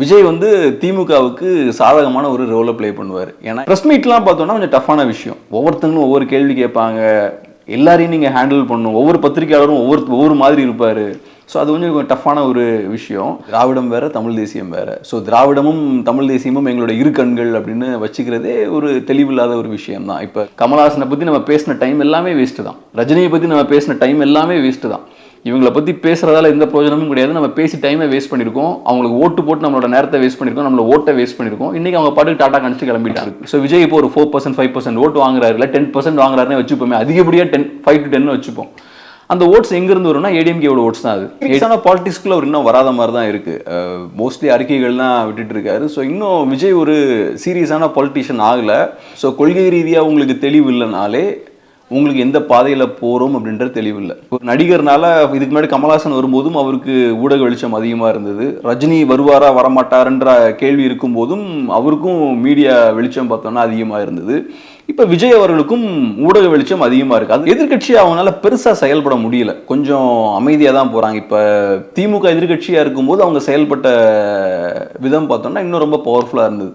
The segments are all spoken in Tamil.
விஜய் வந்து திமுகவுக்கு சாதகமான ஒரு ரோலை ப்ளே பண்ணுவார். ஏன்னா ப்ரெஸ் மீட்லாம் பார்த்தோம்னா கொஞ்சம் டஃப்பான விஷயம். ஒவ்வொருத்தங்களும் ஒவ்வொரு கேள்வி கேட்பாங்க. எல்லாரையும் நீங்கள் ஹேண்டில் பண்ணணும் ஒவ்வொரு பத்திரிக்கையாளரும் ஒவ்வொரு ஒவ்வொரு மாதிரி இருப்பார். ஸோ அது கொஞ்சம் கொஞ்சம் டஃப்பான ஒரு விஷயம். திராவிடம் வேற தமிழ் தேசியம் வேற. ஸோ திராவிடமும் தமிழ் தேசியமும் எங்களோட இரு கண்கள் அப்படின்னு வச்சுக்கிறதே ஒரு தெளிவில்லாத ஒரு விஷயம் தான் இப்போ கமல்ஹாசனை பற்றி நம்ம பேசின டைம் எல்லாமே வேஸ்ட்டு தான். ரஜினியை பற்றி நம்ம பேசின டைம் எல்லாமே வேஸ்ட்டு தான். இவங்களை பற்றி பேசுறதால எந்த பிரயோஜனமும் கிடையாது. நம்ம பேசி டைமை வேஸ்ட் பண்ணியிருக்கோம் அவங்களுக்கு ஓட்டு போட்டு நம்மளோட நேரத்தை வேஸ்ட் பண்ணியிருக்கோம் நம்மள ஓட்டை வேஸ்ட் பண்ணியிருக்கோம் இன்னைக்கு அவங்க பாட்டுக்கு டாட்டா கணிச்சு கிளம்பிட்டாங்க. ஸோ விஜய் இப்போ ஒரு ஃபோர் பர்சன்ட் ஃபைவ் பர்சன்ட் ஓட்டு வாங்குறாரு இல்லை டென் பர்சன்ட் வாங்குறாருன்னு வச்சுப்போமே. அதிகப்படியாக டென் ஃபைவ் டு டென் வச்சுப்போம். அந்த ஓட்ஸ் எங்கேருந்து வரும்னா ஏடிஎம்கேவோட ஓட்ஸ் தான் அது. ஏசான பாலிட்டிக்ஸ்க்குள்ள அவர் இன்னும் வராத மாதிரி தான் இருக்கு. மோஸ்ட்லி அறிக்கைகள்லாம் விட்டுட்டு இருக்காரு. ஸோ இன்னும் விஜய் ஒரு சீரியஸான பொலிட்டிஷியன் ஆகல. ஸோ கொள்கை ரீதியாக உங்களுக்கு தெளிவு இல்லைனாலே உங்களுக்கு எந்த பாதையில் போகிறோம் அப்படின்றது தெளிவில்லை. ஒரு நடிகர்னால இதுக்கு முன்னாடி கமல்ஹாசன் வரும்போதும் அவருக்கு ஊடக வெளிச்சம் அதிகமாக இருந்தது. ரஜினி வருவாரா வரமாட்டாருன்ற கேள்வி இருக்கும்போதும் அவருக்கும் மீடியா வெளிச்சம் பார்த்தோன்னா அதிகமாக இருந்தது. இப்போ விஜய் அவர்களுக்கும் ஊடக வெளிச்சம் அதிகமாக இருக்குது அது எதிர்கட்சி அவங்களால பெருசாக செயல்பட முடியல. கொஞ்சம் அமைதியாக தான் போகிறாங்க இப்போ திமுக எதிர்கட்சியாக இருக்கும்போது அவங்க செயல்பட்ட விதம் பார்த்தோம்னா இன்னும் ரொம்ப பவர்ஃபுல்லாக இருந்தது.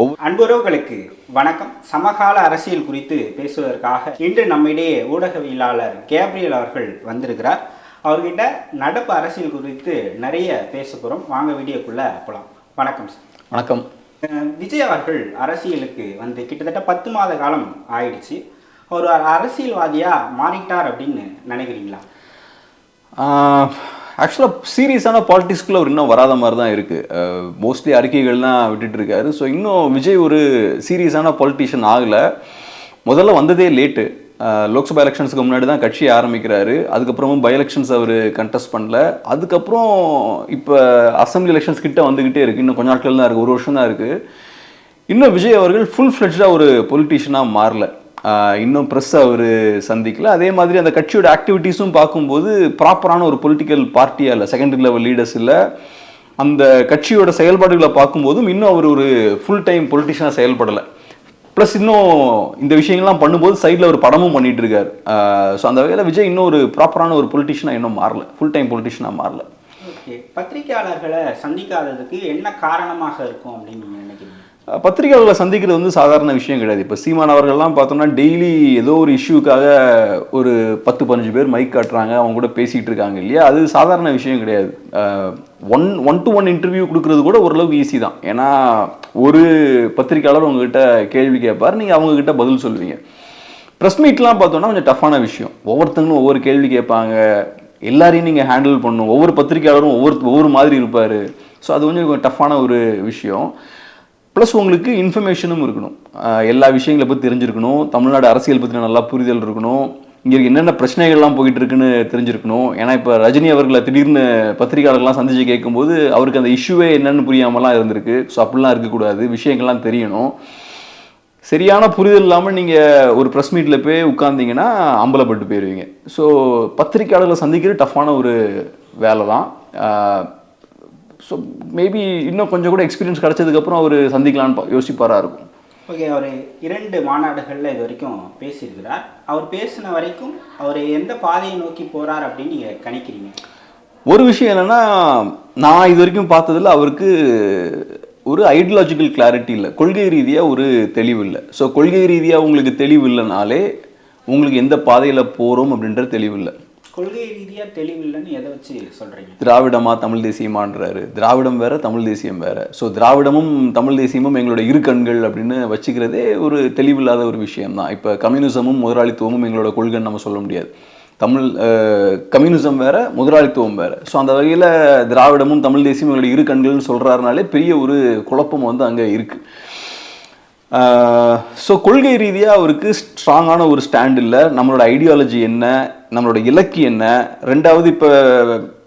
ஒவ்வொரு அன்புறவுகளுக்கு வணக்கம். சமகால அரசியல் குறித்து பேசுவதற்காக இன்று நம்மிடையே ஊடகவியலாளர் கேப்ரியல் அவர்கள் வந்திருக்கிறார். அவர்கிட்ட நடப்பு அரசியல் குறித்து நிறைய பேச போகிறோம் வாங்க வீடியோக்குள்ள போகலாம் வணக்கம் சார். வணக்கம். விஜய் அவர்கள் அரசியலுக்கு வந்து கிட்டத்தட்ட பத்து மாத காலம் ஆயிடுச்சு. அவர் ஒரு அரசியல்வாதியாக மாறிட்டார் அப்படின்னு நினைக்கிறீங்களா? ஆக்சுவலாக சீரியஸான பாலிட்டிக்ஸ்குள்ள அவர் இன்னும் வராத மாதிரி தான் இருக்குது மோஸ்ட்லி அறிக்கைகள்லாம் விட்டுட்டு இருக்காரு. ஸோ இன்னும் விஜய் ஒரு சீரியஸான பொலிட்டிஷியன் ஆகலை. முதல்ல வந்ததே லேட்டு லோக்சபா எலெக்ஷன்ஸுக்கு முன்னாடி தான் கட்சி ஆரம்பிக்கிறாரு. அதுக்கப்புறமும் பை எலெக்ஷன்ஸ் அவர் கண்டெஸ்ட் பண்ணல. அதுக்கப்புறம் இப்போ அசம்பிளி எலெக்ஷன்ஸ் கிட்ட வந்துக்கிட்டே இருக்குது இன்னும் கொஞ்ச நாட்கள் தான் இருக்குது ஒரு வருஷம் தான் இருக்குது இன்னும் விஜய் அவர்கள் ஃபுல் ஃப்ளெட்ஜாக ஒரு பொலிட்டீஷியனாக மாறல. இன்னும் ப்ரெஸ் அவர் சந்திக்கல. அதே மாதிரி அந்த கட்சியோட ஆக்டிவிட்டீஸும் பார்க்கும்போது ப்ராப்பரான ஒரு பொலிட்டிக்கல் பார்ட்டியாக இல்லை செகண்டரி லெவல் லீடர்ஸ் இல்லை அந்த கட்சியோட செயல்பாடுகளை பார்க்கும்போதும் இன்னும் அவர் ஒரு ஃபுல் டைம் பொலிட்டிஷியனாக செயல்படலை. ப்ளஸ் இன்னும் இந்த விஷயங்கள்லாம் பண்ணும்போது சைடில் ஒரு படமும் பண்ணிட்டு இருக்காரு. ஸோ அந்த வகையில் விஜய் இன்னும் ஒரு ப்ராப்பரான ஒரு பொலிட்டிஷியனாக இன்னும் மாறல. ஃபுல் டைம் பொலிட்டிஷியனாக மாறல. ஓகே பத்திரிகையாளர்களை சந்திக்காததுக்கு என்ன காரணமாக இருக்கும் அப்படின்னு நீங்கள் நினைக்கிறீங்க? பத்திரிகையாளர்களை சந்திக்கிறது வந்து சாதாரண விஷயம் கிடையாது. இப்போ சீமான் அவர்கள்லாம் பார்த்தோம்னா டெய்லி ஏதோ ஒரு இஷ்யூக்காக ஒரு பத்து பதினஞ்சு பேர் மைக் காட்டுறாங்க அவங்க கூட பேசிகிட்டு இருக்காங்க இல்லையா? அது சாதாரண விஷயம் கிடையாது. One one to one interview கொடுக்குறது கூட ஓரளவுக்கு ஈஸி தான். ஏன்னா ஒரு பத்திரிகையாளர் உங்ககிட்ட கேள்வி கேட்பார் நீங்கள் அவங்கக்கிட்ட பதில் சொல்லுவீங்க. ப்ரெஸ் மீட்லாம் பார்த்தோன்னா கொஞ்சம் டஃப்பான விஷயம். ஒவ்வொருத்தங்களும் ஒவ்வொரு கேள்வி கேட்பாங்க. எல்லாரையும் நீங்கள் ஹேண்டில் பண்ணணும் ஒவ்வொரு பத்திரிகையாளரும் ஒவ்வொரு ஒவ்வொரு மாதிரி இருப்பார். ஸோ அது கொஞ்சம் கொஞ்சம் டஃப்பான ஒரு விஷயம். ப்ளஸ் உங்களுக்கு இன்ஃபர்மேஷனும் இருக்கணும். எல்லா விஷயங்களை பற்றி தெரிஞ்சிருக்கணும். தமிழ்நாடு அரசியல் பற்றின நல்லா புரிதல் இருக்கணும். இங்கே என்னென்ன பிரச்சனைகள்லாம் போயிட்டு இருக்குன்னு தெரிஞ்சிருக்கணும். ஏன்னா இப்போ ரஜினி அவர்களை திடீர்னு பத்திரிகையாளர்கள்லாம் சந்திச்சு கேட்கும்போது அவருக்கு அந்த இஷ்யூவே என்னன்னு புரியாமலாம் இருந்திருக்கு. ஸோ அப்படிலாம் இருக்கக்கூடாது. விஷயங்கள்லாம் தெரியணும். சரியான புரிதல் இல்லாமல் நீங்கள் ஒரு ப்ரெஸ் மீட்டில் போய் உட்காந்திங்கன்னா அம்பலப்பட்டு போயிடுவீங்க ஸோ பத்திரிக்கையாளர்களை சந்திக்கிறது டஃப்பான ஒரு வேலை தான் ஸோ மேபி இன்னும் கொஞ்சம் கூட எக்ஸ்பீரியன்ஸ் கிடைச்சதுக்கப்புறம் அவர் சந்திக்கலான்னு பா- யோசிப்பாரா இருக்கும். ஓகே அவர் இரண்டு மாநாடுகளில் இது வரைக்கும் பேசியிருக்கிறார். அவர் பேசின வரைக்கும் அவர் எந்த பாதையை நோக்கி போறார் அப்படின்னு நீங்கள் கணிக்கிறீங்க? ஒரு விஷயம் என்னன்னா நான் இது வரைக்கும் பார்த்ததுல அவருக்கு ஒரு ஐடியாலஜிக்கல் கிளாரிட்டி இல்லை. கொள்கை ரீதியாக ஒரு தெளிவு இல்லை. ஸோ கொள்கை ரீதியாக உங்களுக்கு தெளிவு இல்லைனாலே உங்களுக்கு எந்த பாதையில் போகிறோம் அப்படின்ற தெளிவு இல்லை. கொள்கை ரீதியாக தெளிவில்லைன்னு எதை வச்சு சொல்கிறீங்க திராவிடமா தமிழ் தேசியமான்றாரு. திராவிடம் வேற தமிழ் தேசியம் வேற. ஸோ திராவிடமும் தமிழ் தேசியமும் எங்களோட இரு கண்கள் அப்படின்னு வச்சுக்கிறதே ஒரு தெளிவில்லாத ஒரு விஷயம் தான் இப்போ கம்யூனிசமும் முதலாளித்துவமும் எங்களோட கொள்கைன்னு நம்ம சொல்ல முடியாது. தமிழ் கம்யூனிசம் வேற முதலாளித்துவம் வேற. ஸோ அந்த வகையில் திராவிடமும் தமிழ் தேசியமும் எங்களோட இரு கண்கள்னு சொல்கிறாருனாலே பெரிய ஒரு குழப்பம் வந்து அங்கே இருக்குது ஸோ கொள்கை ரீதியாக அவருக்கு ஸ்ட்ராங்கான ஒரு ஸ்டாண்ட் இல்லை. நம்மளோட ஐடியாலஜி என்ன? நம்மளோட இலக்கு என்ன? ரெண்டாவது இப்போ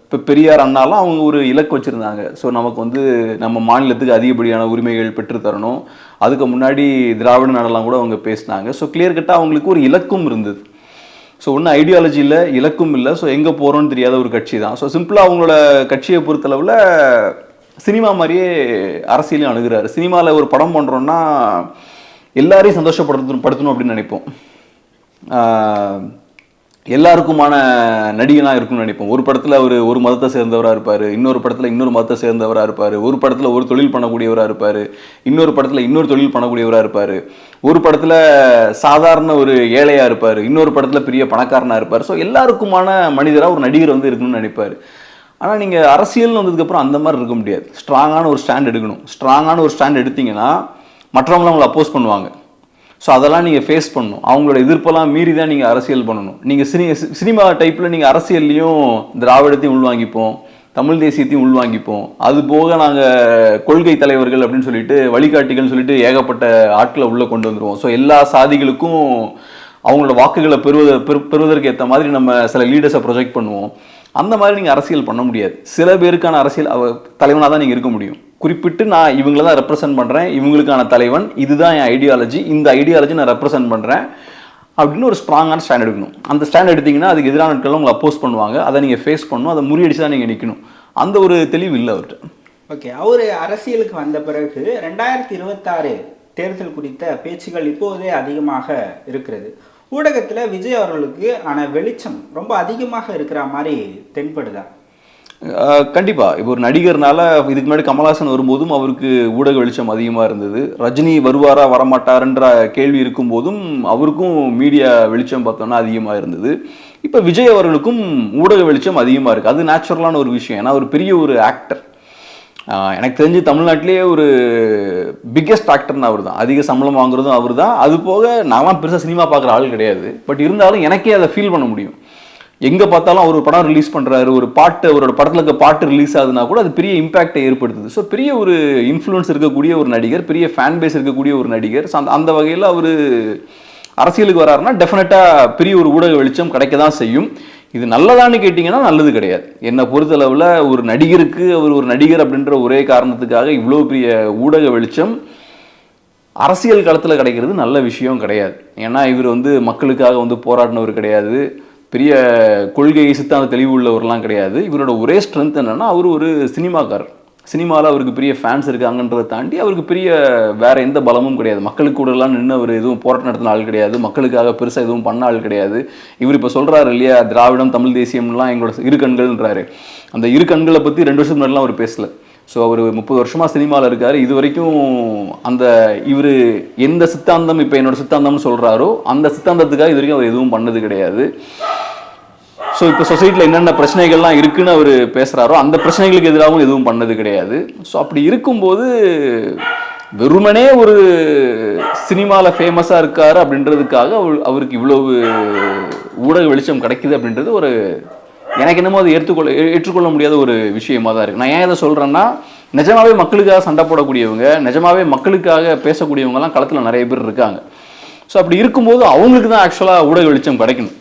இப்போ பெரியார் அண்ணாலாம் அவங்க ஒரு இலக்கு வச்சுருந்தாங்க. ஸோ நமக்கு வந்து நம்ம மாநிலத்துக்கு அதிகப்படியான உரிமைகள் பெற்று தரணும். அதுக்கு முன்னாடி திராவிட நாடெல்லாம் கூட அவங்க பேசினாங்க. ஸோ கிளியர் கட்டாக அவங்களுக்கு ஒரு இலக்கும் இருந்தது. ஸோ ஒன்றும் ஐடியாலஜி இல்லை இலக்கும் இல்லை. ஸோ எங்கே போகிறோன்னு தெரியாத ஒரு கட்சி தான். ஸோ சிம்பிளாக அவங்களோட கட்சியை பொறுத்தளவில் சினிமா மாதிரியே அரசியலையும் அணுகிறாரு. சினிமாவில் ஒரு படம் பண்ணுறோன்னா எல்லாரையும் சந்தோஷப்படுத்தணும் படுத்தணும் அப்படின்னு நினைப்போம். எல்லாருக்குமான நடிகனாக இருக்கும்னு நினைப்போம். ஒரு படத்தில் அவர் ஒரு மதத்தை சேர்ந்தவராக இருப்பார் இன்னொரு படத்தில் இன்னொரு மதத்தை சேர்ந்தவராக இருப்பார் ஒரு படத்தில் ஒரு தொழில் பண்ணக்கூடியவராக இருப்பார் இன்னொரு படத்தில் இன்னொரு தொழில் பண்ணக்கூடியவராக இருப்பார். ஒரு படத்தில் சாதாரண ஒரு ஏழையாக இருப்பார் இன்னொரு படத்தில் பெரிய பணக்காரனாக இருப்பார். ஸோ எல்லாருக்குமான மனிதராக ஒரு நடிகர் வந்து இருக்கணும்னு நினைப்பார். ஆனால் நீங்கள் அரசியல்னு வந்ததுக்கப்புறம் அந்த மாதிரி இருக்க முடியாது. ஸ்ட்ராங்கான ஒரு ஸ்டாண்ட் எடுக்கணும். ஸ்ட்ராங்கான ஒரு ஸ்டாண்ட் எடுத்தீங்கன்னா மற்றவங்களும் அவங்களை அப்போஸ் பண்ணுவாங்க. ஸோ அதெல்லாம் நீங்கள் ஃபேஸ் பண்ணணும். அவங்களோட எதிர்ப்பெல்லாம் மீறி தான் நீங்கள் அரசியல் பண்ணணும். நீங்கள் சினி சினிமா டைப்பில் நீங்கள் அரசியல்லையும் திராவிடத்தையும் உள்வாங்கிப்போம். தமிழ் தேசியத்தையும் உள்வாங்கிப்போம். அது போக நாங்கள் கொள்கை தலைவர்கள் அப்படின்னு சொல்லிட்டு வழிகாட்டிகள்னு சொல்லிட்டு ஏகப்பட்ட ஆட்களை உள்ளே கொண்டு வந்துடுவோம் ஸோ எல்லா சாதிகளுக்கும் அவங்களோட வாக்குகளை பெறுவத பெறுவதற்கு ஏற்ற மாதிரி நம்ம சில லீடர்ஸை ப்ரொஜெக்ட் பண்ணுவோம். அந்த மாதிரி நீங்கள் அரசியல் பண்ண முடியாது. சில பேருக்கான அரசியல் அவ தலைவனாக தான் நீங்கள் இருக்க முடியும். குறிப்பிட்டு நான் இவங்கள தான் ரெப்ரசன்ட் பண்ணுறேன் இவங்களுக்கான தலைவன். இதுதான் என் ஐடியாலஜி இந்த ஐடியாலஜி நான் ரெப்ரசன்ட் பண்ணுறேன் அப்படின்னு ஒரு ஸ்ட்ராங்கான ஸ்டாண்ட் எடுக்கணும். அந்த ஸ்டாண்ட் எடுத்தீங்கன்னா அதுக்கு எதிரான நாட்கள் உங்களை அப்போஸ் பண்ணுவாங்க. அதை நீங்கள் ஃபேஸ் பண்ணணும். அதை முறியடிச்சு தான் நீங்கள் நிற்கணும் அந்த ஒரு தெளிவு இல்லை அவர்கிட்ட ஓகே அவர் அரசியலுக்கு வந்த பிறகு ரெண்டாயிரத்தி இருபத்தாறு தேர்தல் குறித்த பேச்சுகள் இப்போதே அதிகமாக இருக்கிறது. ஊடகத்தில் விஜய் அவர்களுக்கு ஆன வெளிச்சம் ரொம்ப அதிகமாக இருக்கிற மாதிரி தென்படுதான் கண்டிப்பாக இப்போ ஒரு நடிகர்னால இதுக்கு முன்னாடி கமல்ஹாசன் வரும்போதும் அவருக்கு ஊடக வெளிச்சம் அதிகமாக இருந்தது. ரஜினி வருவாரா வரமாட்டாருன்ற கேள்வி இருக்கும்போதும் அவருக்கும் மீடியா வெளிச்சம் பார்த்தோன்னா அதிகமாக இருந்தது. இப்போ விஜய் அவர்களுக்கும் ஊடக வெளிச்சம் அதிகமாக இருக்குது அது நேச்சுரலான ஒரு விஷயம். ஏன்னா ஒரு பெரிய ஒரு ஆக்டர் எனக்கு தெரிஞ்சு தமிழ்நாட்டிலேயே ஒரு பிக்கெஸ்ட் ஆக்டர்னு அவர் தான் அதிக சம்பளம் வாங்குறதும் அவர் தான் அது போக நான்லாம் பெருசாக சினிமா பார்க்குற ஆள் கிடையாது. பட் இருந்தாலும் எனக்கே அதை ஃபீல் பண்ண முடியும். எங்கே பார்த்தாலும் அவர் ஒரு படம் ரிலீஸ் பண்ணுறாரு ஒரு பாட்டு அவரோட படத்தில் இருக்க பாட்டு ரிலீஸ் ஆகுதுன்னா கூட அது பெரிய இம்பாக்டை ஏற்படுத்துது. ஸோ பெரிய ஒரு இன்ஃப்ளூயன்ஸ் இருக்கக்கூடிய ஒரு நடிகர் பெரிய ஃபேன் பேஸ் இருக்கக்கூடிய ஒரு நடிகர் ஸோ அந்த அந்த வகையில் அவர் அரசியலுக்கு வராருன்னா டெஃபினட்டாக பெரிய ஒரு ஊடக வெளிச்சம் கிடைக்க தான் செய்யும். இது நல்லதான்னு கேட்டிங்கன்னா நல்லது கிடையாது. என்னை பொறுத்தளவில் ஒரு நடிகருக்கு அவர் ஒரு நடிகர் அப்படின்ற ஒரே காரணத்துக்காக இவ்வளோ பெரிய ஊடக வெளிச்சம் அரசியல் களத்தில் கிடைக்கிறது நல்ல விஷயம் கிடையாது. ஏன்னா இவர் வந்து மக்களுக்காக வந்து போராடினவர் கிடையாது. பெரிய கொள்கை சித்தாந்த தெளிவு உள்ளவர்லாம் கிடையாது. இவரோட ஒரே ஸ்ட்ரென்த் என்னன்னா அவர் ஒரு சினிமாக்காரர். சினிமாவில் அவருக்கு பெரிய ஃபேன்ஸ் இருக்காங்கன்றதை தாண்டி அவருக்கு பெரிய வேறு எந்த பலமும் கிடையாது. மக்களுக்கு கூடலாம் நின்று அவர் எதுவும் போராட்டம் நடத்தின ஆள் கிடையாது. மக்களுக்காக பெருசாக எதுவும் பண்ண ஆள் கிடையாது. இவர் இப்போ சொல்கிறாரு இல்லையா திராவிடம் தமிழ் தேசியம்லாம் எங்களோட இரு கண்கள்ன்றாரு. அந்த இரு கண்களை பற்றி ரெண்டு வருஷத்துக்கு முன்னாடிலாம் அவர் பேசல. ஸோ அவர் முப்பது வருஷமாக சினிமாவில் இருக்கார். இது வரைக்கும் அந்த இவர் எந்த சித்தாந்தம் இப்போ என்னோட சித்தாந்தம்னு சொல்கிறாரோ அந்த சித்தாந்தத்துக்காக இது வரைக்கும் அவர் எதுவும் பண்ணது கிடையாது. ஸோ இப்போ சொசைட்டியில் என்னென்ன பிரச்சனைகள்லாம் இருக்குன்னு அவர் பேசுகிறாரோ அந்த பிரச்சனைகளுக்கு எதிராகவும் எதுவும் பண்ணது கிடையாது. ஸோ அப்படி இருக்கும்போது வெறுமனே ஒரு சினிமாவில் ஃபேமஸாக இருக்கார் அப்படின்றதுக்காக அவர் அவருக்கு இவ்வளவு ஊடக வெளிச்சம் கிடைக்குது அப்படின்றது ஒரு எனக்கு என்னமோ அது ஏற்றுக்கொள்ள ஏ- ஏற்றுக்கொள்ள முடியாத ஒரு விஷயமா தான் இருக்கு. நான் ஏன் இதை சொல்றேன்னா நிஜமாவே மக்களுக்காக சண்டை போடக்கூடியவங்க நிஜமாவே மக்களுக்காக பேசக்கூடியவங்கலாம் களத்தில் நிறைய பேர் இருக்காங்க. ஸோ அப்படி இருக்கும்போது அவங்களுக்கு தான் ஆக்சுவலாக ஊடக வெளிச்சம் கிடைக்கணும்.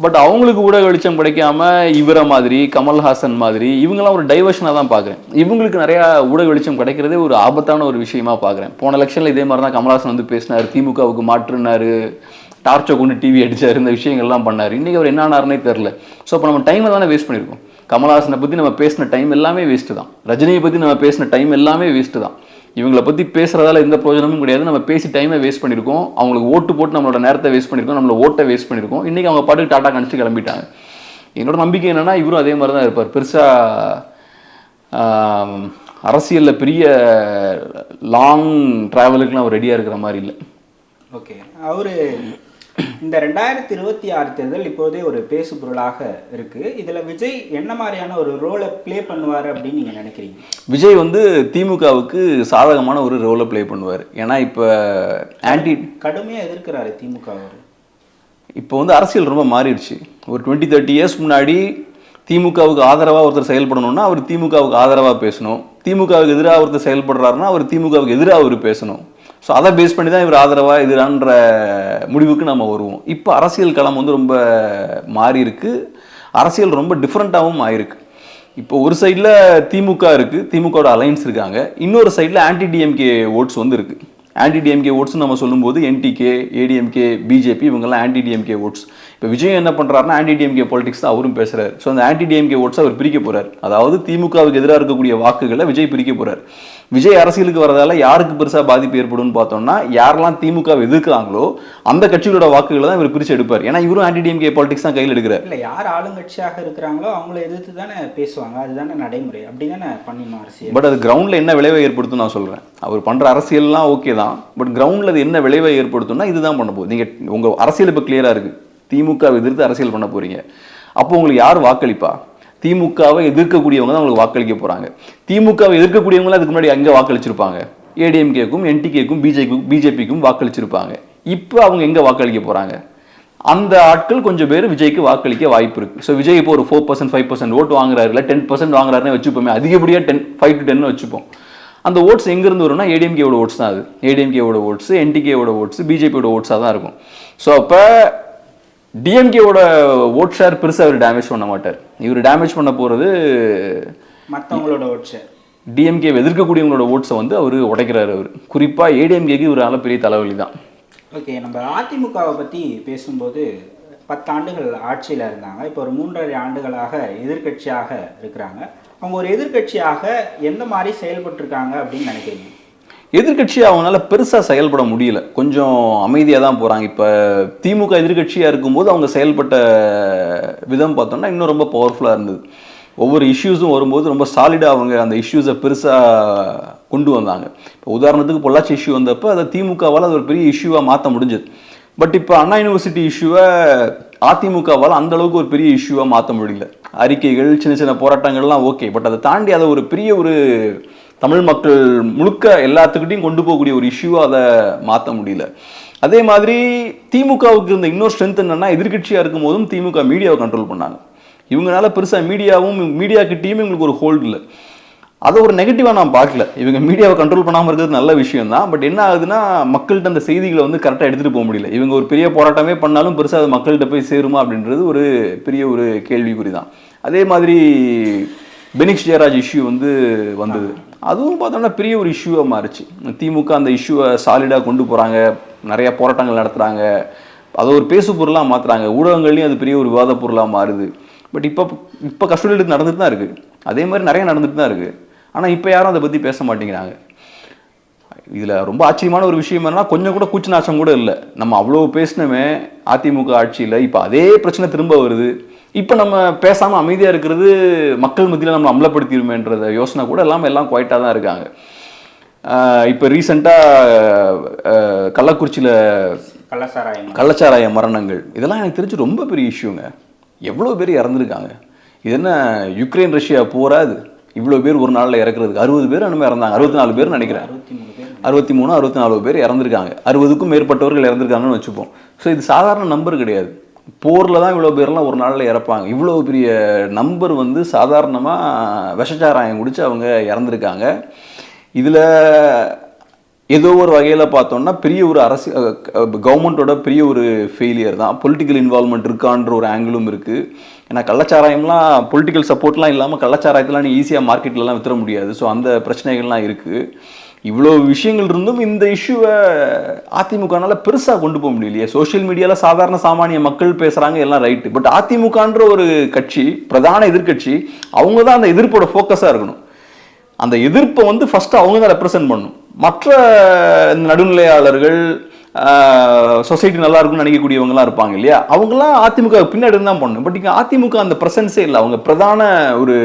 பட் அவங்களுக்கு ஊடக வெளிச்சம் கிடைக்காம இவரை மாதிரி கமல்ஹாசன் மாதிரி இவங்கெல்லாம் ஒரு டைவர்ஷனாக தான் பார்க்குறேன். இவங்களுக்கு நிறையா ஊடக வெளிச்சம் கிடைக்கிறதே ஒரு ஆபத்தான ஒரு விஷயமா பார்க்குறேன். போன எலெக்ஷனில் இதே மாதிரி தான் கமல்ஹாசன் வந்து பேசினார் திமுகவுக்கு மாற்றுனாரு. டார்ச்சை கொண்டு டிவி அடித்தார் இந்த விஷயங்கள்லாம் பண்ணார். இன்றைக்கி அவர் என்ன ஆனாருன்னே தெரில ஸோ அப்போ நம்ம டைமை தானே வேஸ்ட் பண்ணியிருக்கோம் கமல்ஹாசனை பற்றி நம்ம பேசின டைம் எல்லாமே வேஸ்ட்டு தான். ரஜினியை பற்றி நம்ம பேசின டைம் எல்லாமே வேஸ்ட்டு தான். இவங்கள பற்றி பேசுகிறதால எந்த பிரயோஜனமும் கிடையாது. நம்ம பேசி டைமை வேஸ்ட் பண்ணியிருக்கோம் அவங்களுக்கு ஓட்டு போட்டு நம்மளோட நேரத்தை வேஸ்ட் பண்ணியிருக்கோம் நம்மளோட ஓட்டை வேஸ்ட் பண்ணியிருக்கோம் இன்றைக்கி அவங்க பாட்டுக்கு டாட்டா கணிச்சு கிளம்பிட்டாங்க. என்னோட நம்பிக்கை என்னென்னா இவரும் அதே மாதிரி தான் இருப்பார் பெருசாக அரசியலில் பெரிய லாங் ட்ராவலுக்குலாம் அவர் ரெடியாக இருக்கிற மாதிரி இல்லை. ஓகே அவர் இந்த ரெண்டாயிரத்தி இருபத்தி ஆறு தேர்தல் இப்போதே ஒரு பேசு பொருளாக இருக்கு. இதுல விஜய் என்ன மாதிரியான ஒரு ரோலை ப்ளே பண்ணுவார் அப்படின்னு நீங்க நினைக்கிறீங்க? விஜய் வந்து திமுகவுக்கு சாதகமான ஒரு ரோலை ப்ளே பண்ணுவார். ஏன்னா இப்போ ஆன்டி கடுமையா எதிர்க்கிறாரு திமுக அவர். இப்போ வந்து அரசியல் ரொம்ப மாறிடுச்சு. ஒரு டுவெண்ட்டி தேர்ட்டி இயர்ஸ் முன்னாடி திமுகவுக்கு ஆதரவாக ஒருத்தர் செயல்படணும்னா அவர் திமுகவுக்கு ஆதரவாக பேசணும். திமுகவுக்கு எதிராக ஒருத்தர் செயல்படுறாருன்னா அவர் திமுகவுக்கு எதிராக அவர் பேசணும். ஸோ அதை பேஸ் பண்ணி தான் இவர் ஆதரவாக இதுதான்ற முடிவுக்கு நம்ம வருவோம். இப்போ அரசியல் களம் வந்து ரொம்ப மாறி இருக்கு. அரசியல் ரொம்ப டிஃப்ரெண்ட்டாகவும் ஆயிருக்கு. இப்போ ஒரு சைடில் திமுக இருக்குது திமுகவோட அலைன்ஸ் இருக்காங்க. இன்னொரு சைடில் ஆன்டி டிஎம்கே ஓட்ஸ் வந்து இருக்கு ஆன்டி டிஎம்கே ஓட்ஸ் நம்ம சொல்லும்போது என்டிகே ஏடிஎம்கே பிஜேபி இவங்கெல்லாம் ஆன்டி டிஎம்கே ஓட்ஸ் இப்போ விஜய் என்ன பண்ணுறாருன்னா ஆன்டி டிஎம்கே பாலிடிக்ஸ் தான் அவரும் பேசுறாரு. ஸோ அந்த ஆன்டி டிஎம்கே ஓட்ஸ் அவர் பிரிக்க போறாரு. அதாவது திமுகவுக்கு எதிராக இருக்கக்கூடிய வாக்குகளை விஜய் பிரிக்க போறாரு. விஜய் அரசியலுக்கு வரதால யாருக்கு பெருசா பாதிப்பு ஏற்படும்னு பார்த்தோம்னா யாரெல்லாம் திமுக எதிர்க்கிறாங்களோ அந்த கட்சிகளோட வாக்குகளை தான் இவர் பிரிச்சு எடுப்பார். ஏன்னா இவரும் ஆன்டி டிஎம்கே பாலிடிக்ஸ் தான் கையில் எடுக்கிறார். இல்லை யார் ஆளுங்கட்சியாக இருக்கிறாங்களோ அவங்கள எதிர்த்து தானே பேசுவாங்க. அதுதானே நடைமுறை. அப்படி தானே பண்ணிடணும் அரசியல். பட் அது கிரவுண்டில் என்ன விளைவை ஏற்படுத்தும் நான் சொல்கிறேன் அவர் பண்ணுற அரசியல்லாம் ஓகே தான். பட் கிரவுண்டில் அது என்ன விளைவை ஏற்படுத்தும்னா இதுதான் பண்ண போகுது. நீங்கள் உங்கள் அரசியல் இப்போ கிளியராக இருக்குது திமுகவை எதிர்த்து அரசியல் பண்ண போகிறீங்க அப்போ உங்களுக்கு யார் வாக்களிப்பா? திமுகவை எதிர்க்கக்கூடியவங்க தான் உங்களுக்கு வாக்களிக்க போகிறாங்க திமுகவை எதிர்க்கக்கூடியவங்க அதுக்கு முன்னாடி அங்கே வாக்களிச்சிருப்பாங்க? ஏடிஎம்கேக்கும் என்டிகேக்கும் பிஜேபிக்கும் பிஜேபிக்கும் வாக்களிச்சிருப்பாங்க. இப்போ அவங்க எங்கே வாக்களிக்க போகிறாங்க அந்த ஆட்கள் கொஞ்சம் பேர் விஜய்க்கு வாக்களிக்க வாய்ப்பு இருக்கு. ஸோ விஜய் இப்போ ஒரு ஃபோர் பர்சன்ட் ஃபைவ் பர்சன்ட் ஓட்டு வாங்குறாரு இல்லை டென் பர்சன்ட் வாங்குறாருன்னு வச்சுப்போமே அதிகப்படியாக டென் ஃபைவ் டு டென் வச்சுப்போம். அந்த ஓட்ஸ் எங்கேருந்து வரும்னா ஏடிஎம்கேவோட ஓட்ஸ் தான் அது. ஏடிஎம்கேவோட ஓட்ஸ் என்டிகேவோட ஓட்ஸ் பிஜேபியோட ஓட்ஸாக தான் இருக்கும். ஸோ அப்போ டிஎம்கேவோட ஓட் ஷேர் பெருசாக அவர் டேமேஜ் பண்ண மாட்டார். இவர் டேமேஜ் பண்ண போகிறது மற்றவங்களோட ஓட்ஸை டிஎம்கே எதிர்க்கக்கூடியவங்களோட ஓட்ஸை வந்து அவர் உடைக்கிறாரு அவர். குறிப்பாக ஏடிஎம்கேக்கு இவரால பெரிய தலைவலி தான். ஓகே நம்ம அதிமுகவை பற்றி பேசும்போது பத்து ஆண்டுகள் ஆட்சியில் இருந்தாங்க. இப்போ ஒரு மூன்றரை ஆண்டுகளாக எதிர்க்கட்சியாக இருக்கிறாங்க. அவங்க ஒரு எதிர்க்கட்சியாக எந்த மாதிரி செயல்பட்டிருக்காங்க அப்படின்னு நினைக்கிறீங்க? எதிர்கட்சி அவங்களால பெருசாக செயல்பட முடியல. கொஞ்சம் அமைதியாக தான் போகிறாங்க இப்போ திமுக எதிர்கட்சியாக இருக்கும்போது அவங்க செயல்பட்ட விதம் பார்த்தோம்னா இன்னும் ரொம்ப பவர்ஃபுல்லாக இருந்தது. ஒவ்வொரு இஷ்யூஸும் வரும்போது ரொம்ப சாலிடாக அவங்க அந்த இஷ்யூஸை பெருசாக கொண்டு வந்தாங்க. இப்போ உதாரணத்துக்கு பொள்ளாச்சி இஷ்யூ வந்தப்போ அதை திமுகவால் அது ஒரு பெரிய இஷ்யூவாக மாற்ற முடிஞ்சது. பட் இப்போ அண்ணா யூனிவர்சிட்டி இஷ்யூவை அதிமுகவால் அந்த அளவுக்கு ஒரு பெரிய இஷ்யூவாக மாற்ற முடியல. அறிக்கைகள் சின்ன சின்ன போராட்டங்கள்லாம் ஓகே பட் அதை தாண்டி அதை ஒரு பெரிய ஒரு தமிழ் மக்கள் முழுக்க எல்லாத்துக்கிட்டையும் கொண்டு போகக்கூடிய ஒரு இஷ்யூவாக அதை மாற்ற முடியல. அதே மாதிரி திமுகவுக்கு இருந்த இன்னொரு ஸ்ட்ரென்த் என்னென்னா எதிர்க்கட்சியாக இருக்கும் போதும் திமுக மீடியாவை கண்ட்ரோல் பண்ணாங்க. இவங்களால பெருசாக மீடியாவும் மீடியா கிட்டேயும் இவங்களுக்கு ஒரு ஹோல்டு இல்லை. அதை ஒரு நெகட்டிவாக நான் பார்க்கல. இவங்க மீடியாவை கண்ட்ரோல் பண்ணாமல் இருக்கிறது நல்ல விஷயம் தான் பட் என்ன ஆகுதுன்னா மக்கள்கிட்ட அந்த செய்திகளை வந்து கரெக்டாக எடுத்துகிட்டு போக முடியல. இவங்க ஒரு பெரிய போராட்டமே பண்ணாலும் பெருசாக அது மக்கள்கிட்ட போய் சேருமா அப்படின்றது ஒரு பெரிய ஒரு கேள்விக்குறி தான் அதே மாதிரி பெனிக்ஸ் ஜெயராஜ் இஷ்யூ வந்து வந்தது. அதுவும் பார்த்தோம்னா பெரிய ஒரு இஷ்யூவாக மாறுச்சு. திமுக அந்த இஷ்யூவை சாலிடாக கொண்டு போகிறாங்க நிறைய போராட்டங்கள் நடத்துகிறாங்க அதை ஒரு பேசு பொருளாக மாற்றுறாங்க ஊடகங்கள்லேயும் அது பெரிய ஒரு விவாத பொருளாக மாறுது. பட் இப்போ இப்போ கஸ்டடியில் எடுத்து நடந்துட்டு தான் இருக்குது அதே மாதிரி நிறைய நடந்துட்டு தான் இருக்குது ஆனால் இப்போ யாரும் அதை பற்றி பேச மாட்டேங்கிறாங்க. இதில் ரொம்ப ஆச்சரியமான ஒரு விஷயம் என்னன்னா கொஞ்சம் கூட கூச்ச நாச்சம் கூட இல்லை. நம்ம அவ்வளோ பேசினமே அதிமுக ஆட்சியில் இப்போ அதே பிரச்சனை திரும்ப வருது. இப்போ நம்ம பேசாமல் அமைதியாக இருக்கிறது மக்கள் மத்தியில் நம்ம அமலப்படுத்திடுமேன்றத யோசனை கூட இல்லாமல் எல்லாம் குவைட்டாக தான் இருக்காங்க. இப்போ ரீசெண்டாக கள்ளக்குறிச்சியில் கள்ளசாராயம் கள்ளச்சாராய மரணங்கள். இதெல்லாம் எனக்கு தெரிஞ்சு ரொம்ப பெரிய இஷ்யூங்க எவ்வளோ பேர் இறந்துருக்காங்க. இது என்ன யுக்ரைன் ரஷ்யா போராது இவ்வளோ பேர் ஒரு நாளில் இறக்குறதுக்கு அறுபது பேர் அனுமே இறந்தாங்க. அறுபத்தி நாலு பேர் நினைக்கிறேன். அறுபத்தி மூணு அறுபத்தி நாலு பேர் இறந்துருக்காங்க. அறுபதுக்கும் மேற்பட்டவர்கள் இறந்துருக்காங்கன்னு வச்சுப்போம். ஸோ இது சாதாரண நம்பர் கிடையாது. போரில் தான் இவ்வளோ பேர்லாம் ஒரு நாளில் இறப்பாங்க. இவ்வளோ பெரிய நம்பர் வந்து சாதாரணமாக விஷச்சாராயம் குடித்து அவங்க இறந்துருக்காங்க. இதில் ஏதோ ஒரு வகையில் பார்த்தோம்னா பெரிய ஒரு அரசு கவர்மெண்ட்டோட பெரிய ஒரு ஃபெயிலியர் தான். பொலிட்டிக்கல் இன்வால்மெண்ட் இருக்கான்ற ஒரு ஆங்கிளும் இருக்குது ஏன்னா கள்ளச்சாராயம்லாம் பொலிட்டிக்கல் சப்போர்ட்லாம் இல்லாமல் கள்ளச்சாராயத்தெலாம் நீ ஈஸியாக மார்க்கெட்லலாம் வித்துற முடியாது. ஸோ அந்த பிரச்சனைகள்லாம் இருக்குது இவ்வளோ விஷயங்கள் இருந்தும் இந்த இஷ்யூவை அதிமுகனால பெருசாக கொண்டு போக முடியலையே. சோஷியல் மீடியாவில் சாதாரண சாமானிய மக்கள் பேசுகிறாங்க எல்லாம் ரைட்டு பட் அதிமுகன்ற ஒரு கட்சி பிரதான எதிர்க்கட்சி அவங்க தான் அந்த எதிர்ப்போட ஃபோக்கஸாக இருக்கணும். அந்த எதிர்ப்பை வந்து ஃபஸ்ட்டு அவங்க தான் ரெப்ரசன்ட் பண்ணணும். மற்ற இந்த நடுநிலையாளர்கள் சொசைட்டி நல்லா இருக்கும்னு நினைக்கக்கூடியவங்களாம் இருப்பாங்க இல்லையா? அவங்களாம் அதிமுக பின்னாடி தான் பண்ணணும் பட் இங்கே அதிமுக அந்த ப்ரெசன்ஸே இல்லை. அவங்க பிரதான ஒரு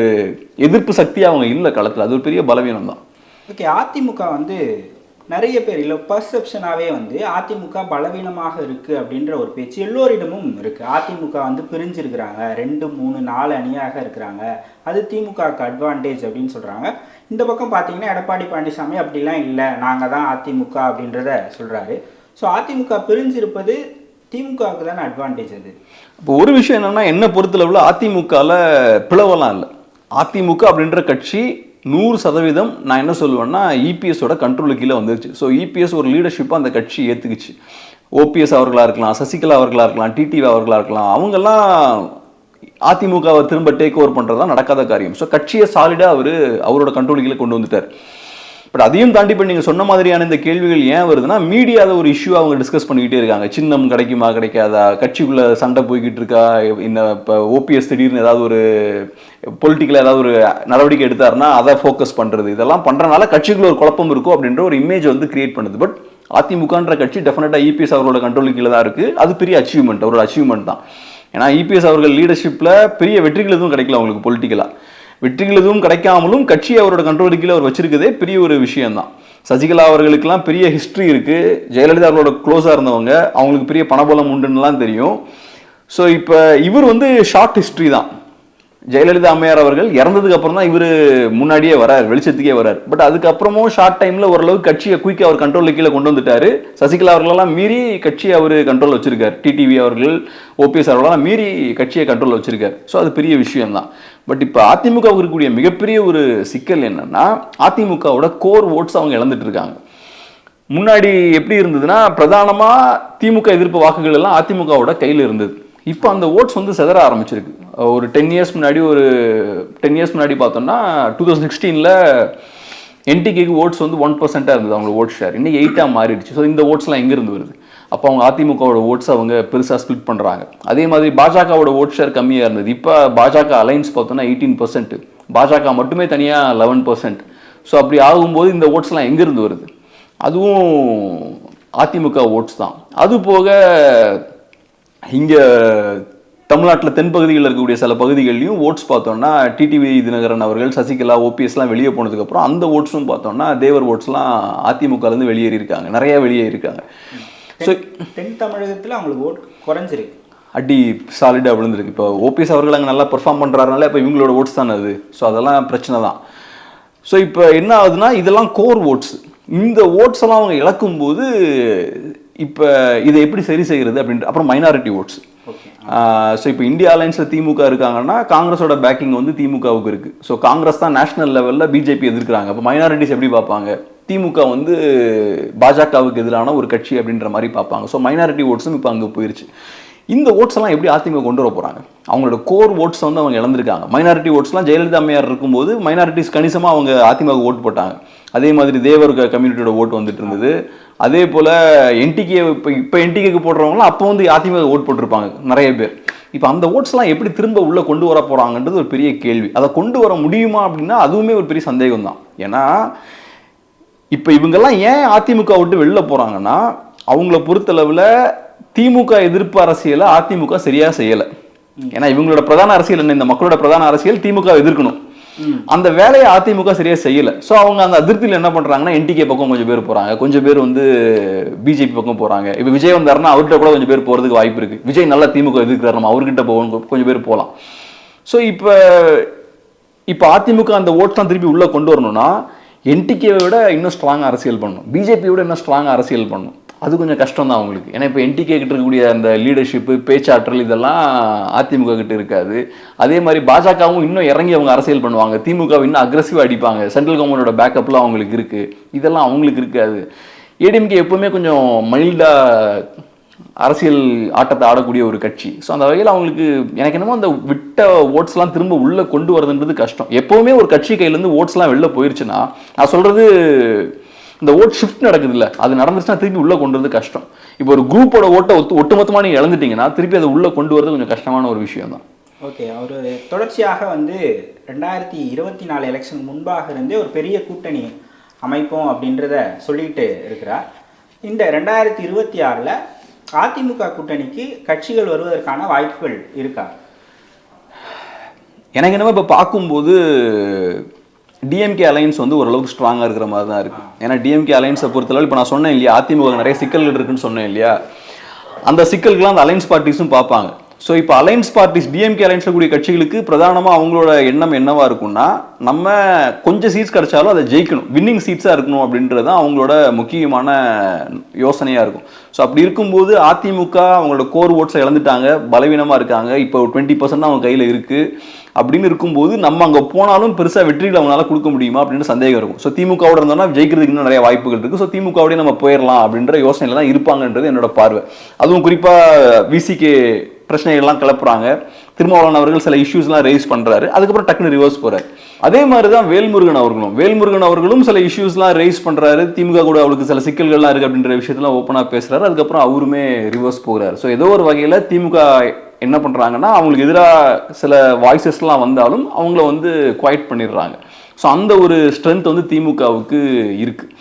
எதிர்ப்பு சக்தி அவங்க இல்லை களத்தில் அது ஒரு பெரிய பலவீனம் தான் ஓகே அதிமுக வந்து நிறைய பேர் இல்லை பர்செப்ஷனாகவே வந்து அதிமுக பலவீனமாக இருக்குது அப்படின்ற ஒரு பேச்சு எல்லோரிடமும் இருக்குது அதிமுக வந்து பிரிஞ்சிருக்கிறாங்க. ரெண்டு மூணு நாலு அணியாக இருக்கிறாங்க. அது திமுகவுக்கு அட்வான்டேஜ் அப்படின்னு சொல்கிறாங்க இந்த பக்கம் பார்த்தீங்கன்னா எடப்பாடி பழனிசாமி அப்படிலாம் இல்லை. நாங்கள் தான் அதிமுக அப்படின்றத சொல்கிறாரு ஸோ அதிமுக பிரிஞ்சிருப்பது திமுகவுக்கு தானே அட்வான்டேஜ் அது. இப்போ ஒரு விஷயம் என்னென்னா என்ன பொறுத்தளவில் அதிமுகவில் பிளவெல்லாம் இல்லை. அதிமுக அப்படின்ற கட்சி நூறு சதவீதம் நான் என்ன சொல்லுவேன்னா இபிஎஸோட கண்ட்ரோலுக்கு கீழே வந்துருச்சு. ஸோ இபிஎஸ் ஒரு லீடர்ஷிப்பை அந்த கட்சி ஏற்றுக்குச்சு ஓபிஎஸ் அவர்களாக இருக்கலாம் சசிகலா அவர்களாக இருக்கலாம் டிடிவி அவர்களாக இருக்கலாம் அவங்கெல்லாம் அதிமுகவை திரும்ப டேக் ஓவர் பண்ணுறது தான் நடக்காத காரியம். ஸோ கட்சியை சாலிடாக அவர் அவரோட கண்ட்ரோல் கீழே கொண்டு வந்துட்டார். பட் அதையும் தாண்டி இப்போ நீங்கள் சொன்ன மாதிரியான இந்த கேள்விகள் ஏன் வருதுன்னா மீடியாவில் ஒரு இஷ்யூ அவங்க டிஸ்கஸ் பண்ணிக்கிட்டே இருக்காங்க. சின்னம் கிடைக்குமா கிடைக்காதா? கட்சிக்குள்ளே சண்டை போய்கிட்டு இருக்கா இந்த இப்போ ஓபிஎஸ் திடீர்னு ஏதாவது ஒரு பொலிட்டிக்கலாக ஏதாவது ஒரு நடவடிக்கை எடுத்தாருன்னா அதை ஃபோக்கஸ் பண்ணுறது இதெல்லாம் பண்ணுறனால கட்சிக்குள்ள ஒரு குழப்பம் இருக்கும் அப்படின்ற ஒரு இமேஜ் வந்து கிரியேட் பண்ணுது. பட் அதிமுகன்ற கட்சி டெஃபினட்டாக இபிஎஸ் அவரோட கண்ட்ரோலுக்கு கீழே தான் இருக்குது அது பெரிய அச்சீவ்மெண்ட் அவரோட அச்சீவ்மெண்ட் தான். ஏன்னா இபிஎஸ் அவர்கள் லீடர்ஷிப்பில் பெரிய வெற்றிகள் எதுவும் கிடைக்கல அவங்களுக்கு பொலிட்டிக்கலாக வெற்றிகள் எதுவும் கிடைக்காமலும் கட்சி அவரோட கண்ட்ரோல் கீழே அவர் வச்சிருக்கதே பெரிய ஒரு விஷயம்தான். சசிகலா அவர்களுக்கெல்லாம் பெரிய ஹிஸ்ட்ரி இருக்குது ஜெயலலிதா அவரோட க்ளோஸாக இருந்தவங்க அவங்களுக்கு பெரிய பணபலம் உண்டுன்னுலாம் தெரியும். ஸோ இப்போ இவர் வந்து ஷார்ட் ஹிஸ்ட்ரி தான். ஜெயலலிதா அம்மையார் அவர்கள் இறந்ததுக்கு அப்புறம் தான் இவர் முன்னாடியே வரார் வெளிச்சத்துக்கே வரார். பட் அதுக்கப்புறமும் ஷார்ட் டைமில் ஓரளவுக்கு கட்சியை குயிக்காக அவர் கண்ட்ரோலில் கீழே கொண்டு வந்துட்டார். சசிகலா அவர்களெல்லாம் மீறி கட்சியை அவர் கண்ட்ரோல் வச்சிருக்கார். டிடிவி அவர்கள் ஓபிஎஸ் அவர்களெல்லாம் மீறி கட்சியை கண்ட்ரோல் வச்சிருக்கார். ஸோ அது பெரிய விஷயம் தான் பட் இப்போ அதிமுகவுக்கு இருக்கக்கூடிய மிகப்பெரிய ஒரு சிக்கல் என்னன்னா அதிமுகவோட கோர் ஓட்ஸ் அவங்க இழந்துட்டு இருக்காங்க. முன்னாடி எப்படி இருந்ததுன்னா பிரதானமாக திமுக எதிர்ப்பு வாக்குகள் எல்லாம் அதிமுகவோட கையில் இருந்தது. இப்போ அந்த ஓட்ஸ் வந்து செதற ஆரம்பிச்சிருக்கு. ஒரு டென் இயர்ஸ் முன்னாடி ஒரு டென் இயர்ஸ் முன்னாடி பார்த்தோம்னா டூ தௌசண்ட் சிக்ஸ்டீனில் என்டிகேக்கு ஓட்ஸ் வந்து ஒன் பர்சென்ட்டாக இருந்தது அவங்களோட ஓட் ஷேர் இன்னைக்கு எயிட்டாக மாறிடுச்சு. ஸோ இந்த ஓட்ஸ்லாம் எங்கேருந்து வருது? அப்போ அவங்க அதிமுகவோட ஓட்ஸ் அவங்க பெருசாக ஸ்பிளிட் பண்ணுறாங்க அதே மாதிரி பாஜகவோட ஓட் ஷேர் கம்மியாக இருந்தது. இப்போ பாஜக அலைன்ஸ் பார்த்தோன்னா எயிட்டீன் பர்சன்ட் பாஜக மட்டுமே தனியாக லெவன் பர்சன்ட் ஸோ அப்படி ஆகும்போது இந்த ஓட்ஸ்லாம் எங்கேருந்து வருது? அதுவும் அதிமுக ஓட்ஸ் தான். அது போக இங்கே தமிழ்நாட்டில் தென்பகுதிகளில் இருக்கக்கூடிய சில பகுதிகள்லையும் ஓட்ஸ் பார்த்தோம்னா டிடிவி தினகரன் அவர்கள் சசிகலா ஓபிஎஸ்லாம் வெளியே போனதுக்கப்புறம் அந்த ஓட்ஸும் பார்த்தோம்னா தேவர் ஓட்ஸ்லாம் அதிமுகலேருந்து வெளியேறி இருக்காங்க நிறையா வெளியே இருக்காங்க ஸோ தென் தமிழகத்தில் அவங்களுக்கு ஓட் குறைஞ்சிருக்கு. அடி சாலிடாக விழுந்திருக்கு. இப்போ ஓபிஎஸ் அவர்கள் அங்கே நல்லா பெர்ஃபார்ம் பண்ணுறாருனால இப்போ இவங்களோட ஓட்ஸ் தானே அது? ஸோ அதெல்லாம் பிரச்சனை தான். ஸோ இப்போ என்ன ஆகுதுன்னா இதெல்லாம் கோர் ஓட்ஸ் இந்த ஓட்ஸ் எல்லாம் அவங்க இழக்கும்போது இப்போ இதை எப்படி சரி செய்கிறது அப்படின்ட்டு அப்புறம் மைனாரிட்டி ஓட்ஸ் ஸோ இப்போ இந்தியா அலைன்ஸில் திமுக இருக்காங்கன்னா காங்கிரஸோட பேக்கிங் வந்து திமுகவுக்கு இருக்கு. ஸோ காங்கிரஸ் தான் நேஷனல் லெவலில் பிஜேபி எதிர்க்கிறாங்க. அப்போ மைனாரிட்டிஸ் எப்படி பார்ப்பாங்க? திமுக வந்து பாஜகவுக்கு எதிரான ஒரு கட்சி அப்படின்ற மாதிரி பார்ப்பாங்க. ஸோ மைனாரிட்டி ஓட்ஸும் இப்போ அங்கே போயிருச்சு. இந்த ஓட்ஸ் எல்லாம் எப்படி அதிமுக கொண்டு வர போகிறாங்க அவங்களோட கோர் ஓட்ஸ் வந்து அவங்க இழந்திருக்காங்க. மைனாரிட்டி ஓட்ஸ்லாம் ஜெயலலிதா அம்மையார் இருக்கும்போது மைனாரிட்டிஸ் கணிசமாக அவங்க அதிமுக ஓட்டு போட்டாங்க. அதே மாதிரி தேவர் கம்யூனிட்டியோட ஓட்டு வந்துட்டு இருந்தது. அதே போல் என்டிகே இப்போ இப்போ என்டிகேக்கு போடுறவங்களாம் அப்போ வந்து அதிமுக ஓட் போட்டிருப்பாங்க நிறைய பேர். இப்போ அந்த ஓட்ஸ்லாம் எப்படி திரும்ப உள்ளே கொண்டு வர போகிறாங்கன்றது ஒரு பெரிய கேள்வி. அதை கொண்டு வர முடியுமா அப்படின்னா அதுவுமே ஒரு பெரிய சந்தேகம் தான் ஏன்னா இப்போ இவங்கெல்லாம் ஏன் அதிமுக விட்டு வெளில போறாங்கன்னா அவங்கள பொறுத்தளவில் திமுக எதிர்ப்பு அரசியலை அதிமுக சரியா செய்யலை. ஏன்னா இவங்களோட பிரதான அரசியல் என்ன? இந்த மக்களோட பிரதான அரசியல் திமுக எதிர்க்கணும். அந்த வேலையை அதிமுக சரியா செய்யல. ஸோ அவங்க அந்த அதிருப்தியில் என்ன பண்றாங்கன்னா என்டிகே பக்கம் கொஞ்சம் பேர் போறாங்க. கொஞ்சம் பேர் வந்து பிஜேபி பக்கம் போறாங்க. இப்போ விஜய் வந்தாருன்னா அவர்கிட்ட கூட கொஞ்சம் பேர் போறதுக்கு வாய்ப்பு இருக்கு. விஜய் நல்லா திமுக எதிர்க்கிறார். நம்ம அவர்கிட்ட போவோம். கொஞ்சம் பேர் போகலாம் ஸோ இப்போ இப்போ அதிமுக அந்த ஓட்ஸ் தான் திருப்பி உள்ள கொண்டு வரணும்னா என்டிகேவை விட இன்னும் ஸ்ட்ராங்காக அரசியல் பண்ணணும் பிஜேபியோட இன்னும் ஸ்ட்ராங்காக அரசியல் பண்ணணும் அது கொஞ்சம் கஷ்டம் தான் அவங்களுக்கு. ஏன்னா இப்போ என்டிகே கிட்ட இருக்கக்கூடிய அந்த லீடர்ஷிப்பு பேச்சாற்றல் இதெல்லாம் அதிமுக கிட்ட இருக்காது. அதே மாதிரி பாஜகவும் இன்னும் இறங்கி அவங்க அரசியல் பண்ணுவாங்க. திமுக இன்னும் அக்ரஸிவாக அடிப்பாங்க. சென்ட்ரல் கவர்மெண்டோட பேக்கப்லாம் அவங்களுக்கு இருக்குது இதெல்லாம் அவங்களுக்கு இருக்காது. ஏடிஎம்கே எப்போவுமே கொஞ்சம் மைல்டாக அரசியல் ஆட்டத்தை ஆடக்கூடிய ஒரு கட்சி. ஸோ அந்த வகையில் அவங்களுக்கு எனக்கு என்னமோ அந்த விட்ட ஓட்ஸ்லாம் திரும்ப உள்ளே கொண்டு வரதுன்றது கஷ்டம். எப்போவுமே ஒரு கட்சி கையிலேருந்து ஓட்ஸ்லாம் வெளில போயிருச்சுன்னா நான் சொல்றது இந்த ஓட் ஷிஃப்ட் நடக்குது இல்லை அது நடந்துச்சுன்னா திருப்பி உள்ளே கொண்டு வரது கஷ்டம். இப்போ ஒரு குரூப்போட ஓட்டை ஒத்து ஒட்டுமொத்தமாக நீங்கள் இழந்துட்டீங்கன்னா திருப்பி அதை உள்ளே கொண்டு வரது கொஞ்சம் கஷ்டமான ஒரு விஷயம் தான் ஓகே அவர் தொடர்ச்சியாக வந்து ரெண்டாயிரத்தி இருபத்தி நாலு எலெக்ஷன் முன்பாக இருந்தே ஒரு பெரிய கூட்டணி அமைப்போம் அப்படின்றத சொல்லிட்டு இருக்கிறார். இந்த ரெண்டாயிரத்தி இருபத்தி ஆறில் அதிமுக கூட்டணிக்கு கட்சிகள் வருவதற்கான வாய்ப்புகள் இருக்கா? எனக்கு என்னமோ இப்போ பார்க்கும்போது டிஎம்கே அலைன்ஸ் வந்து ஓரளவுக்கு ஸ்ட்ராங்காக இருக்கிற மாதிரி தான் இருக்குது ஏன்னா டிஎம்கே அலைன்ஸை பொறுத்தளவு இப்போ நான் சொன்னேன் இல்லையா அதிமுக நிறைய சிக்கல்கள் இருக்குன்னு சொன்னேன் இல்லையா அந்த சிக்கல்கள்லாம் அந்த அலைன்ஸ் பார்ட்டிஸும் பார்ப்பாங்க. ஸோ இப்போ அலைன்ஸ் பார்ட்டிஸ் டிஎம்கே அலைன்ஸில் கூடிய கட்சிகளுக்கு பிரதானமாக அவங்களோட எண்ணம் என்னவாக இருக்கும்னா நம்ம கொஞ்சம் சீட்ஸ் கிடைச்சாலும் அதை ஜெயிக்கணும். வின்னிங் சீட்ஸாக இருக்கணும் அப்படின்றது தான் அவங்களோட முக்கியமான யோசனையாக இருக்கும். ஸோ அப்படி இருக்கும்போது அதிமுக அவங்களோட கோர் ஓட்ஸை இழந்துட்டாங்க பலவீனமாக இருக்காங்க. இப்போ டுவெண்ட்டி பர்சன்ட் அவங்க கையில் இருக்குது அப்படின்னு இருக்கும்போது நம்ம அங்கே போனாலும் பெருசாக வெற்றிகள் அவங்களால கொடுக்க முடியுமா அப்படின்னு சந்தேகம் இருக்கும். ஸோ திமுகவோட இருந்தோம்னா ஜெயிக்கிறதுக்கு இன்னும் நிறைய வாய்ப்புகள் இருக்குது ஸோ திமுகவோடய நம்ம போயிடலாம் அப்படின்ற யோசனையில் தான் இருப்பாங்கன்றது என்னோட பார்வை. அதுவும் குறிப்பாக விசிகே பிரச்சனைகள்லாம் கிளப்புறாங்க. திருமாவளவன் அவர்கள் சில இஷ்யூஸ்லாம் ரைஸ் பண்ணுறாரு அதுக்கப்புறம் டக்குன்னு ரிவர்ஸ் போகிறார் அதே மாதிரி தான் வேல்முருகன் அவர்களும். வேல்முருகன் அவர்களும் சில இஷ்யூஸ்லாம் ரைஸ் பண்ணுறாரு திமுக கூட அவளுக்கு சில சிக்கல்கள்லாம் இருக்குது அப்படின்ற விஷயத்தெல்லாம் ஓப்பனாக பேசுகிறாரு அதுக்கப்புறம் அவருமே ரிவர்ஸ் போகிறார். ஸோ ஏதோ ஒரு வகையில் திமுக என்ன பண்ணுறாங்கன்னா அவங்களுக்கு எதிராக சில வாய்ஸஸ்லாம் வந்தாலும் அவங்கள வந்து குவைட் பண்ணிடுறாங்க. ஸோ அந்த ஒரு ஸ்ட்ரென்த் வந்து திமுகவுக்கு இருக்குது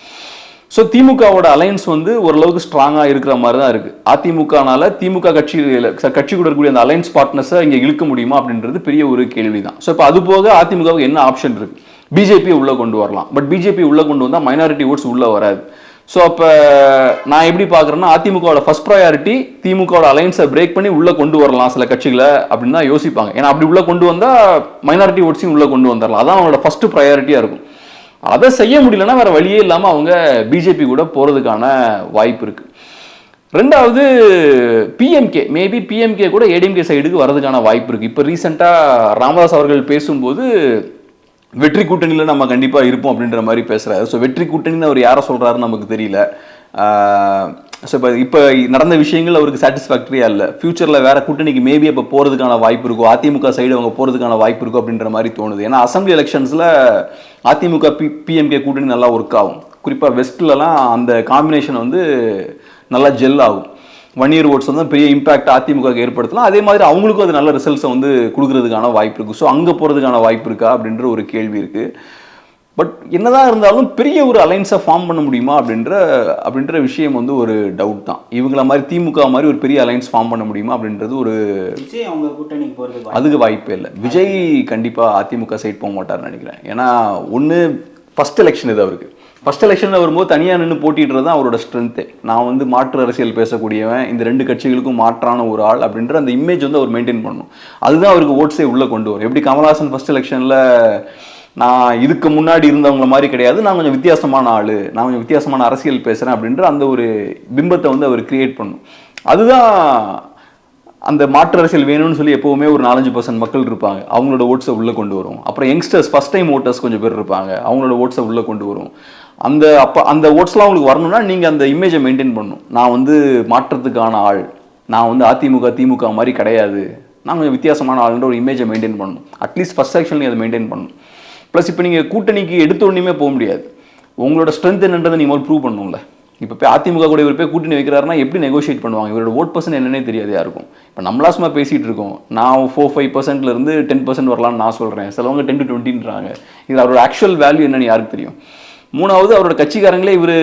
ஸோ திமுகவோட அலைன்ஸ் வந்து ஓரளவுக்கு ஸ்ட்ராங்காக இருக்கிற மாதிரி தான் இருக்குது அதிமுகனால திமுக கட்சி கட்சி கூட இருக்கக்கூடிய அந்த அலைன்ஸ் பார்ட்னர்ஸை இங்கே இழுக்க முடியுமா அப்படின்றது பெரிய ஒரு கேள்வி தான் ஸோ இப்போ அது போக அதிமுகவுக்கு என்ன ஆப்ஷன் இருக்கு? பிஜேபி உள்ளே கொண்டு வரலாம். பட் பிஜேபி உள்ளே கொண்டு வந்தால் மைனாரிட்டி ஓட்ஸ் உள்ளே வராது. ஸோ அப்போ நான் எப்படி பார்க்குறேன்னா அதிமுகவோட ஃபஸ்ட் ப்ரையாரிட்டி திமுகவோட அலைன்ஸை பிரேக் பண்ணி உள்ளே கொண்டு வரலாம் சில கட்சிகளை அப்படின்னு தான் யோசிப்பாங்க. ஏன்னா அப்படி உள்ளே கொண்டு வந்தால் மைனாரிட்டி ஓட்ஸையும் உள்ளே கொண்டு வந்துடலாம் அதான் அவங்களோட ஃபஸ்ட்டு ப்ரையாரிட்டியாக இருக்கும். அதை செய்ய முடியலன்னா வேற வழியே இல்லாமல் அவங்க பிஜேபி கூட போகிறதுக்கான வாய்ப்பு இருக்கு. ரெண்டாவது பிஎம்கே மேபி பிஎம்கே கூட ஏடிஎம்கே சைடுக்கு வரதுக்கான வாய்ப்பு இருக்கு. இப்போ ரீசெண்டாக ராமதாஸ் அவர்கள் பேசும்போது வெற்றி கூட்டணியில் நம்ம கண்டிப்பாக இருப்போம் அப்படின்ற மாதிரி பேசுகிறாரு ஸோ வெற்றி கூட்டணின்னு அவர் யாரை சொல்கிறாருன்னு நமக்கு தெரியல. ஸோ இப்போ இப்போ நடந்த விஷயங்கள் அவருக்கு சாட்டிஸ்ஃபேக்டரியா இல்லை. ஃபியூச்சரில் வேற கூட்டணிக்கு மேபி அப்போ போகிறதுக்கான வாய்ப்பு இருக்கும் அதிமுக சைடு அவங்க போகிறதுக்கான வாய்ப்பு இருக்கும் அப்படின்ற மாதிரி தோணுது. ஏன்னா அசம்பிளி எலெக்ஷன்ஸில் அதிமுக பி பிஎம்கே கூட்டணி நல்லா ஒர்க் ஆகும். குறிப்பாக வெஸ்ட்லலாம் அந்த காம்பினேஷன் வந்து நல்லா ஜெல் ஆகும். ஒன் இயர் ஓட்ஸ் வந்து பெரிய இம்பாக்ட் அதிமுக ஏற்படுத்தலாம். அதே மாதிரி அவங்களுக்கும் அது நல்ல ரிசல்ட்ஸை வந்து கொடுக்கறதுக்கான வாய்ப்பு இருக்குது ஸோ அங்கே போகிறதுக்கான வாய்ப்பு இருக்கா அப்படின்ற ஒரு கேள்வி இருக்குது பட் என்னதான் இருந்தாலும் பெரிய ஒரு அலைன்ஸை ஃபார்ம் பண்ண முடியுமா அப்படின்ற அப்படின்ற விஷயம் வந்து ஒரு டவுட் தான். இவங்கள மாதிரி திமுக மாதிரி ஒரு பெரிய அலைன்ஸ் ஃபார்ம் பண்ண முடியுமா அப்படின்றது ஒரு விஜய் அவங்க கூட்டணிக்கு அதுக்கு வாய்ப்பே இல்லை. விஜய் கண்டிப்பாக அதிமுக சைட் போக மாட்டார்னு நினைக்கிறேன். ஏன்னா ஒன்று ஃபர்ஸ்ட் எலெக்ஷன் இது அவருக்கு. ஃபர்ஸ்ட் எலெக்ஷனில் வரும்போது தனியாக நின்று போட்டிடுறது தான் அவரோட ஸ்ட்ரென்த்து நான் வந்து மாற்று அரசியல் பேசக்கூடியவன் இந்த ரெண்டு கட்சிகளுக்கும் மாற்றான ஒரு ஆள் அப்படின்ற அந்த இமேஜ் வந்து அவர் மெயின்டைன் பண்ணணும். அதுதான் அவருக்கு ஓட்ஸே உள்ளே கொண்டு வரும். எப்படி கமல்ஹாசன் ஃபர்ஸ்ட் எலெக்ஷனில் நான் இதுக்கு முன்னாடி இருந்தவங்கள மாதிரி கிடையாது. நான் கொஞ்சம் வித்தியாசமான ஆள். நான் கொஞ்சம் வித்தியாசமான அரசியல் பேசுகிறேன் அப்படின்ற அந்த ஒரு பிம்பத்தை வந்து அவர் கிரியேட் பண்ணும். அதுதான் அந்த மாற்று அரசியல் வேணும்னு சொல்லி எப்போவுமே ஒரு நாலஞ்சு பர்சன்ட் மக்கள் இருப்பாங்க. அவங்களோட ஓட்ஸை உள்ளே கொண்டு வரும். அப்புறம் யங்ஸ்டர்ஸ் ஃபஸ்ட் டைம் ஓட்டர்ஸ் கொஞ்சம் பேர் இருப்பாங்க. அவங்களோட ஓட்ஸை உள்ளே கொண்டு வரும். அந்த அப்போ அந்த ஓட்ஸ்லாம் உங்களுக்கு வரணும்னா நீங்கள் அந்த இமேஜை மெயின்டைன் பண்ணணும். நான் வந்து மாற்றத்துக்கான ஆள். நான் வந்து அதிமுக திமுக மாதிரி கிடையாது. நான் கொஞ்சம் வித்தியாசமான ஆளுன்ற ஒரு இமேஜை மெயின்டைன் பண்ணணும். அட்லீஸ்ட் ஃபஸ்ட் செக்ஷன் நீங்கள் அதை மெயின்டைன் பண்ணணும். ப்ளஸ் இப்போ நீங்கள் கூட்டணிக்கு எடுத்த உடனேயுமே போக முடியாது. உங்களோட ஸ்ட்ரென்த் என்னன்றதை நீங்கள் முதல்ல ப்ரூவ் பண்ணணும்ல. இப்போ போய் அதிமுக கூட இவர் போய் கூட்டணி வைக்கிறாருன்னா எப்படி நெகோஷியேட் பண்ணுவாங்க? இவரோட ஓட் பர்சன்ட் என்னன்னே தெரியாது யாருக்கும். இப்போ நம்மளா சும்மா பேசிகிட்டு இருக்கோம். நான் ஃபோர் ஃபைவ் பர்சன்ட்லேருந்து டென் பர்சன்ட் வரலாம்னு நான் சொல்கிறேன் சிலவங்க டென் டு டுவெண்ட்டின்றாங்க இது அவரோட ஆக்சுவல் வேல்யூ என்னன்னு யாருக்கு தெரியும்? மூணாவது அவரோட கட்சிக்காரங்களே இவர்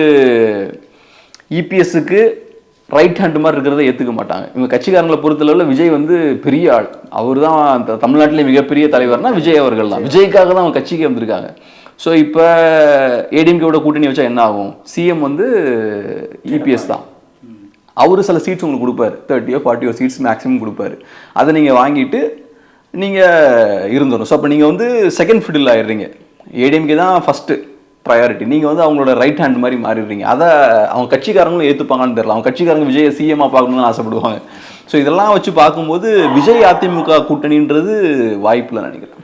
இபிஎஸ்க்கு ரைட் ஹேண்ட் மாதிரி இருக்கிறத ஏற்றுக்க மாட்டாங்க. இவங்க கட்சிக்காரங்களை பொறுத்தளவில் விஜய் வந்து பெரிய ஆள். அவர் தான் தமிழ்நாட்டிலே மிகப்பெரிய தலைவர்னா விஜய் அவர்கள் தான். விஜய்க்காக தான் அவங்க கட்சிக்கு வந்திருக்காங்க. ஸோ இப்போ ஏடிஎம்கேவோட கூட்டணி வச்சா என்ன ஆகும்? சிஎம் வந்து இபிஎஸ் தான். அவர் சில சீட்ஸ் உங்களுக்கு கொடுப்பாரு. தேர்ட்டியோ ஃபார்ட்டியோ சீட்ஸ் மேக்ஸிமம் கொடுப்பாரு. அதை நீங்கள் வாங்கிட்டு நீங்கள் இருந்துடும் ஸோ அப்போ நீங்கள் வந்து செகண்ட் ஃபிடில் ஆயிடுறீங்க. ஏடிஎம்கே தான் ஃபஸ்ட்டு ப்ரையாரிட்டி நீங்கள் வந்து அவங்களோட ரைட் ஹேண்ட் மாதிரி மாறிடுறீங்க. அதை அவங்க கட்சிக்காரங்களும் ஏற்றுப்பாங்கன்னு தெரியல. அவங்க கட்சிக்காரங்க விஜய் சிஎம்மாக பார்க்கணும்னு ஆசைப்படுவாங்க. ஸோ இதெல்லாம் வச்சு பார்க்கும்போது விஜய் அதிமுக கூட்டணின்றது வாய்ப்பில் நினைக்கிறேன்.